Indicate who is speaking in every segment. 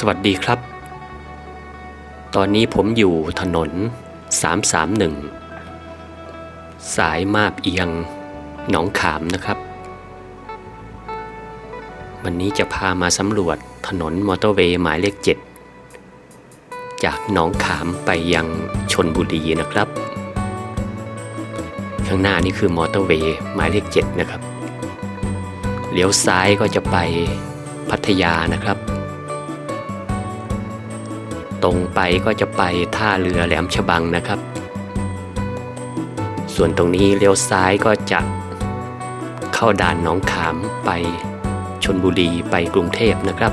Speaker 1: สวัสดีครับ ตอนนี้ผมอยู่ถนน 331 สายมาบเอียง หนองขามนะครับ วันนี้จะพามาสำรวจถนนมอเตอร์เวย์หมายเลข 7 จากหนองขามไปยังชนบุรีนะครับ ข้างหน้านี่คือมอเตอร์เวย์หมายเลข 7 นะครับ เลี้ยวซ้ายก็จะไปพัทยานะครับ ตรงไปก็จะไปท่าเรือแหลมฉบังนะครับ ส่วนตรงนี้เลี้ยวซ้ายก็จะเข้าด่านหนองขามไปชนบุรีไปกรุงเทพนะครับ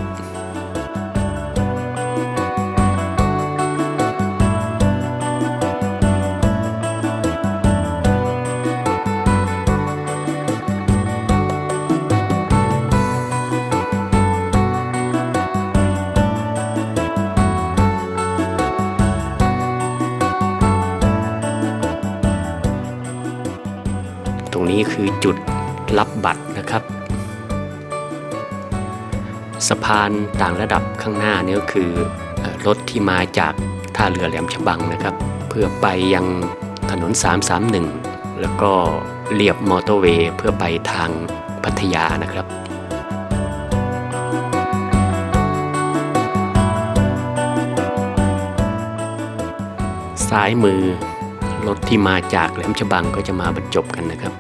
Speaker 1: จุดรับบัตรนะครับ สะพานต่างระดับข้างหน้านี่ก็คือเอ่อรถที่มาจากท่าเรือแหลมฉบังนะครับ เพื่อไปยังถนน 331 แล้วก็เรียบมอเตอร์เวย์เพื่อไปทางพัทยานะครับซ้ายมือรถที่มาจากแหลมฉบังก็จะมาบรรจบกันนะครับ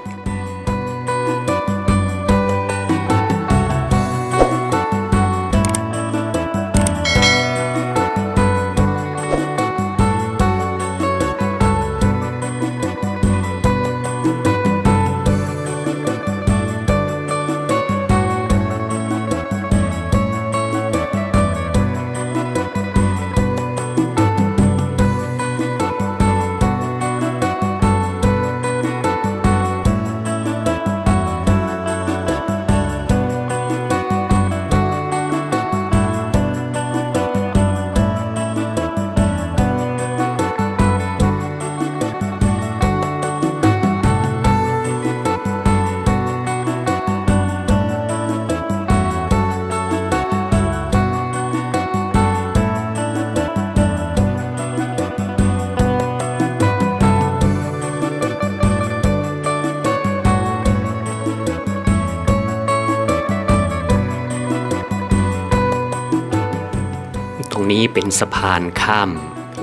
Speaker 1: านข้าม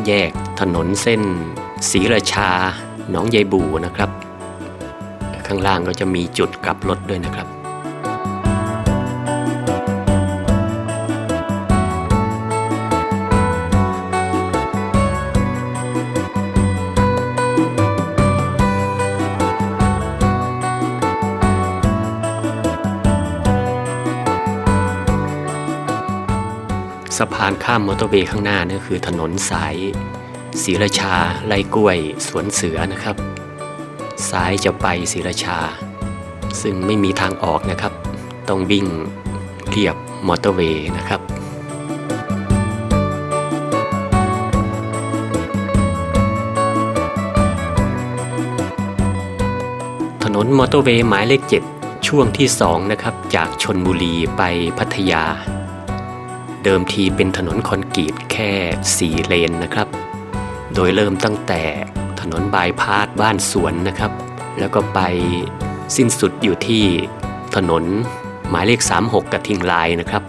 Speaker 1: แยกถนนเส้นศรีราชาหนองยายบูนะครับ ข้างล่างก็จะมีจุดกลับรถด้วยนะครับ สะพานข้ามมอเตอร์เวย์ข้างหน้านี่คือถนนสายศรีราชาไร่กล้วย สวนเสือนะครับ ซ้ายจะไปศรีราชา ซึ่งไม่มีทางออกนะครับ ต้องวิ่งเรียบมอเตอร์เวย์นะครับถนนมอเตอร์เวย์หมายเลข 7 ช่วงที่ 2 นะครับ จากชนบุรีไปพัทยา เดิมทีเป็นถนนคอนกรีตแค่ 4 เลนนะครับ โดยเริ่มตั้งแต่ถนนบายพาสบ้านสวนนะครับ แล้วก็ไปสิ้นสุดอยู่ที่ถนนหมายเลข 36 กระทิงลายนะครับ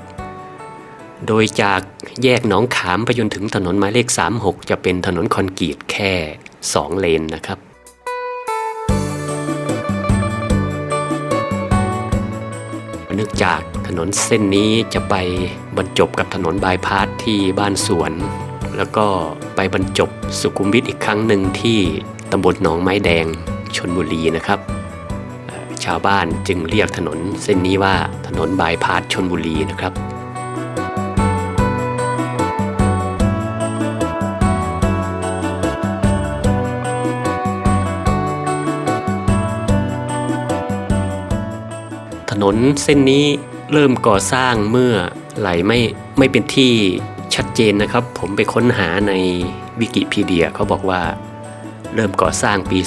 Speaker 1: โดยจากแยกหนองขามไปจนถึงถนนหมายเลข 36 จะเป็นถนนคอนกรีตแค่ 2 เลนนะครับเนื่องจาก นนเส้นนี้จะไปบรรจบกับถนนบายพาสที่บ้านสวน แล้วก็ไปบรรจบสุขุมวิทอีกครั้งหนึ่งที่ตำบลหนองไม้แดงชนบุรีนะครับ ชาวบ้านจึงเรียกถนนเส้นนี้ว่าถนนบายพาสชนบุรีนะครับถนนเส้นนี้ เริ่มก่อสร้างเมื่อไหลไม่ไม่เป็นที่ชัดเจนนะครับ ผมไปค้นหาในวิกิพีเดียเขาบอกว่าเริ่มก่อสร้างปี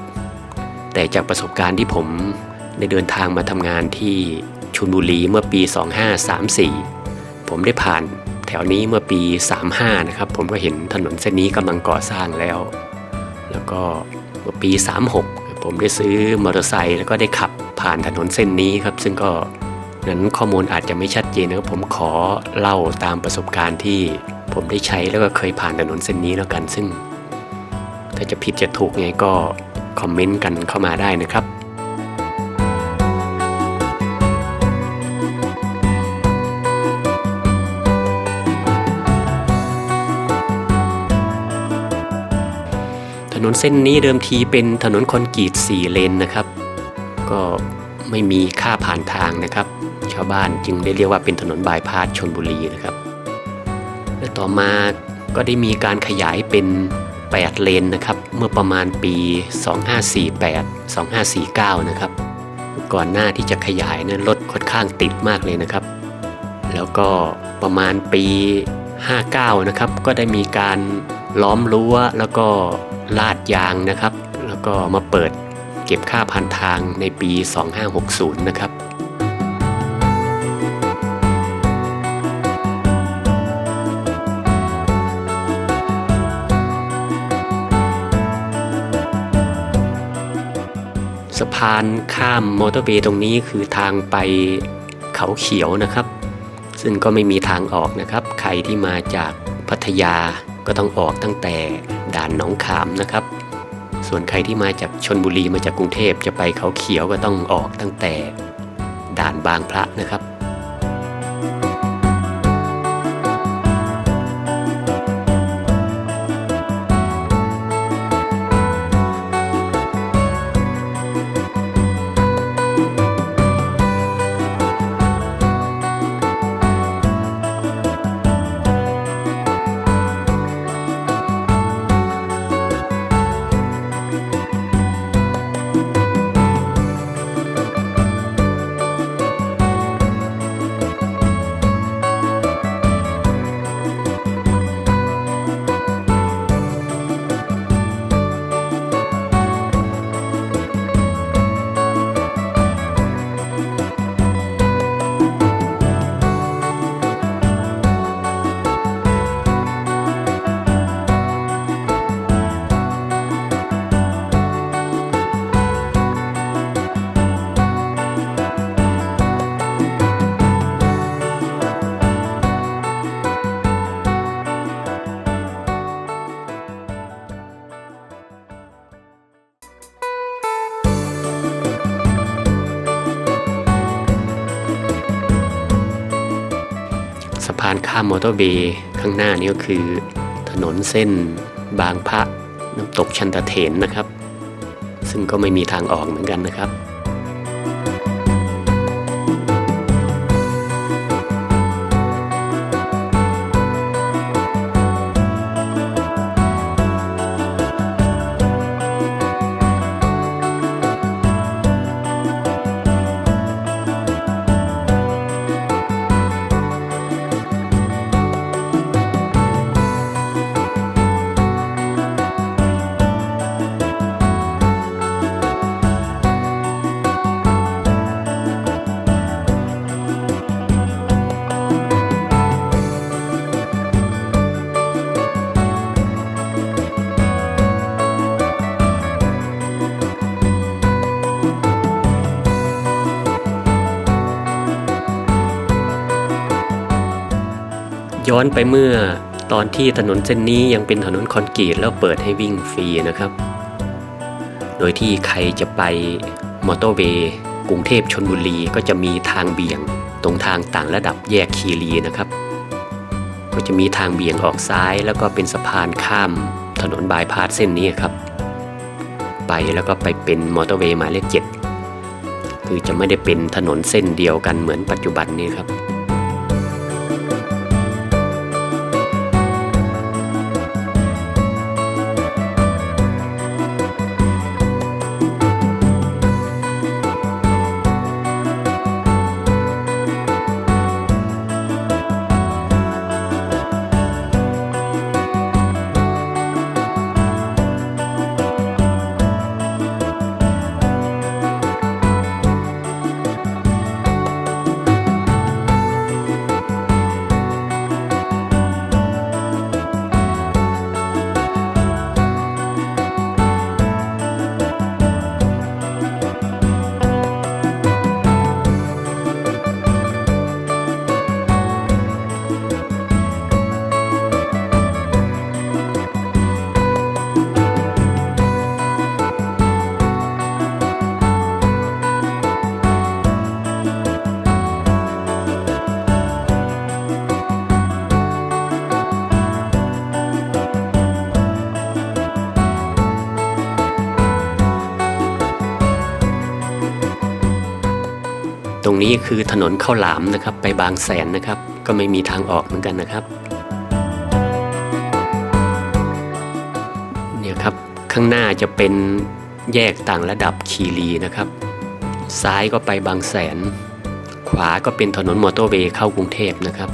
Speaker 1: 2537 แต่จากประสบการณ์ที่ผมได้เดินทางมาทำงานที่ชลบุรีเมื่อปี 2534 ผมได้ผ่านแถวนี้เมื่อปี 35 นะครับ ผมก็เห็นถนนเส้นนี้กำลังก่อสร้างแล้ว แล้วก็เมื่อปี 36 ผมได้ซื้อมอเตอร์ไซค์แล้วก็ได้ขับผ่านถนนเส้นนี้ครับ ซึ่งก็ นั้นข้อมูลอาจจะไม่ชัดเจนนะครับผมขอเล่าตามประสบการณ์ที่ผมได้ใช้แล้วก็เคยผ่านถนนเส้นนี้แล้วกัน ซึ่ง ถ้าจะผิดจะถูกไงก็คอมเมนต์กันเข้ามาได้นะครับถนนเส้นนี้เดิมทีเป็นถนนคอนกรีต4เลนนะครับ ก็ ไม่มีค่าผ่านทางนะครับ ชาวบ้านจึงได้เรียกว่าเป็นถนนบายพาสชนบุรีนะครับ และต่อมาก็ได้มีการขยายเป็น 8 เลนนะครับ เมื่อประมาณปี 2548 2549 นะครับ ก่อนหน้าที่จะขยายนั้นรถค่อนข้างติดมากเลยนะครับ แล้วก็ประมาณปี 59 นะครับ ก็ได้มีการล้อมรั้วแล้วก็ลาดยางนะครับ แล้วก็มาเปิด เก็บค่าผ่านทางในปี 2560 นะครับสะพานข้ามมอเตอร์เวย์ตรงนี้คือทางไปเขาเขียวนะครับ ซึ่งก็ไม่มีทางออกนะครับ ใครที่มาจากพัทยาก็ต้องออกตั้งแต่ด่านหนองขามนะครับ ส่วนใครที่มาจากชนบุรีมาจากกรุงเทพจะไปเขาเขียวก็ต้องออกตั้งแต่ด่านบางพระนะครับ มอเตอร์เวย์ข้างหน้านี่ก็คือ ถนนเส้นบางพระน้ำตกชันตะเถนนะครับ ซึ่งก็ไม่มีทางออกเหมือนกันนะครับ ย้อนไปเมื่อตอนที่ถนนเส้นนี้ยังเป็นถนนคอนกรีตแล้วเปิดให้วิ่งฟรีนะครับ โดยที่ใครจะไปมอเตอร์เวย์กรุงเทพชนบุรีก็จะมีทางเบี่ยง ตรงทางต่างระดับแยกคีรีนะครับ ก็จะมีทางเบี่ยงออกซ้ายแล้วก็เป็นสะพานข้ามถนนบายพาสเส้นนี้ครับ ไปแล้วก็ไปเป็นมอเตอร์เวย์หมายเลขเจ็ดคือจะไม่ได้เป็นถนนเส้นเดียวกันเหมือนปัจจุบันนี้ครับ นี้คือถนนข้าวหลามนะครับ ไปบางแสนนะครับ ก็ไม่มีทางออกเหมือนกันนะครับ เนี่ยครับข้างหน้าจะเป็นแยกต่างระดับคีรีนะครับ ซ้ายก็ไปบางแสน ขวาก็เป็นถนนมอเตอร์เวย์เข้ากรุงเทพนะครับ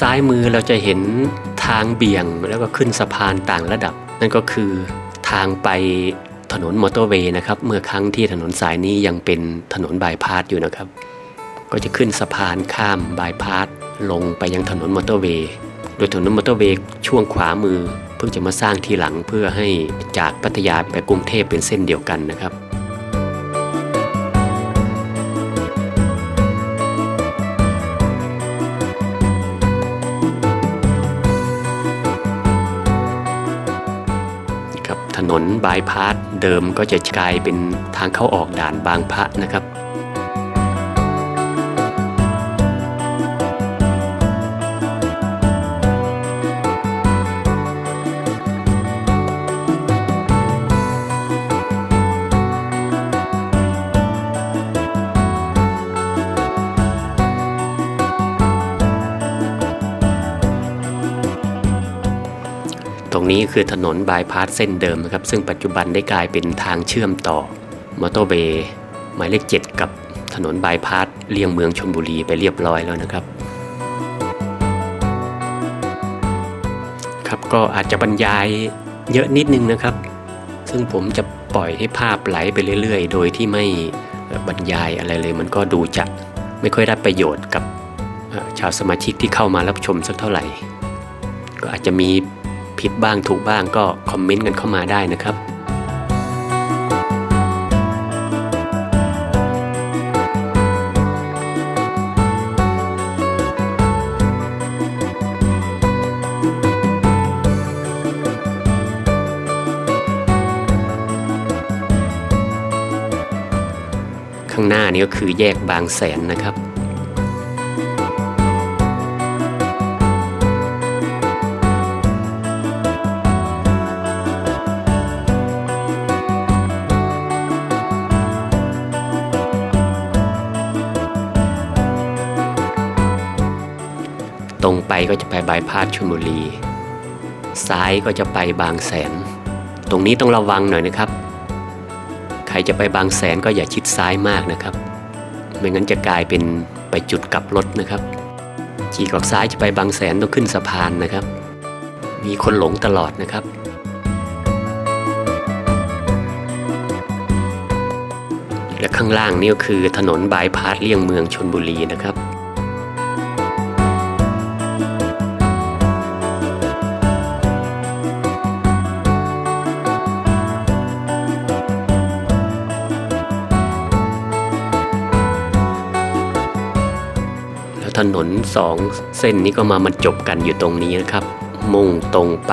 Speaker 1: ซ้ายมือเราจะเห็นทางเบี่ยงแล้วก็ขึ้นสะพานต่างระดับ นั่นก็คือทางไปถนนมอเตอร์เวย์นะครับเมื่อครั้งที่ถนนสายนี้ยังเป็นถนนบายพาสอยู่นะครับ ก็จะขึ้นสะพานข้ามบายพาสลงไปยังถนนมอเตอร์เวย์โดยถนนมอเตอร์เวย์ช่วงขวามือ เพิ่งจะมาสร้างทีหลังเพื่อให้จากพัทยาไปกรุงเทพเป็นเส้นเดียวกันนะครับ นบายพาสเดิมก็จะกลายเป็นทางเข้าออกด่านบางพระนะครับ นี้คือถนนบายพาสเส้นเดิมนะครับ ซึ่งปัจจุบันได้กลายเป็นทางเชื่อมต่อมอเตอร์เวย์หมายเลข 7 กับถนนบายพาสเลี่ยงเมืองชลบุรีไปเรียบร้อยแล้วนะครับ ครับก็อาจจะบรรยายเยอะนิดนึงนะครับ ซึ่งผมจะปล่อยให้ภาพไหลไปเรื่อยๆ โดยที่ไม่บรรยายอะไรเลย มันก็ดูจะไม่ค่อยได้ประโยชน์กับชาวสมาชิกที่เข้ามารับชมสักเท่าไหร่ ก็อาจจะมี ผิดบ้างถูกบ้างก็คอมเมนต์กันเข้ามาได้นะครับข้างหน้านี้ก็คือแยกบางแสนนะครับ ก็จะไปบายพาสชลบุรี ซ้ายก็จะไปบางแสน ตรงนี้ต้องระวังหน่อยนะครับ ใครจะไปบางแสนก็อย่าชิดซ้ายมากนะครับ ไม่งั้นจะกลายเป็นไปจุดกลับรถนะครับขี่ออกซ้ายจะไปบางแสนต้องขึ้นสะพานนะครับ มีคนหลงตลอดนะครับและข้างล่างนี่ก็คือถนนบายพาสเลี่ยงเมืองชนบุรีนะครับ ถนนสองเส้นนี้ก็มาบรรจบกันอยู่ตรงนี้นะครับ มุ่งตรงไป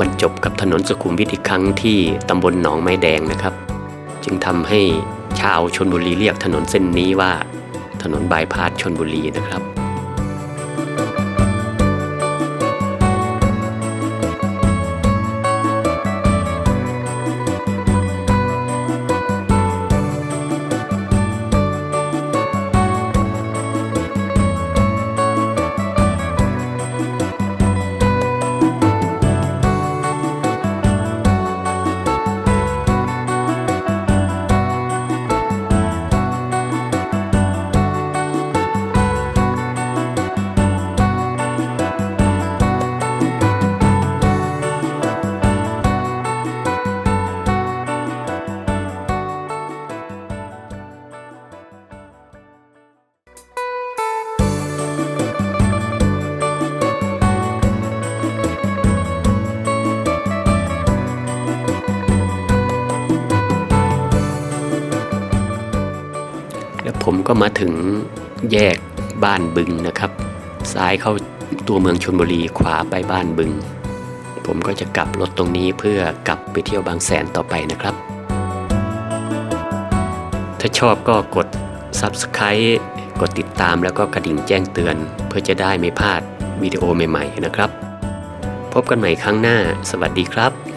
Speaker 1: บรรจบกับถนนสุขุมวิทอีกครั้งที่ตำบลหนองไม้แดงนะครับ จึงทำให้ชาวชนบุรีเรียกถนนเส้นนี้ว่า ถนนบายพาสชนบุรีนะครับ ผมก็มาถึงแยกบ้านบึงนะครับ ซ้ายเข้าตัวเมืองชนบุรีขวาไปบ้านบึง ผมก็จะกลับรถตรงนี้เพื่อกลับไปเที่ยวบางแสนต่อไปนะครับ ถ้าชอบก็กด Subscribe กดติดตามแล้วก็กระดิ่งแจ้งเตือน เพื่อจะได้ไม่พลาดวิดีโอใหม่ ๆ นะครับ พบกันใหม่ครั้งหน้า สวัสดีครับ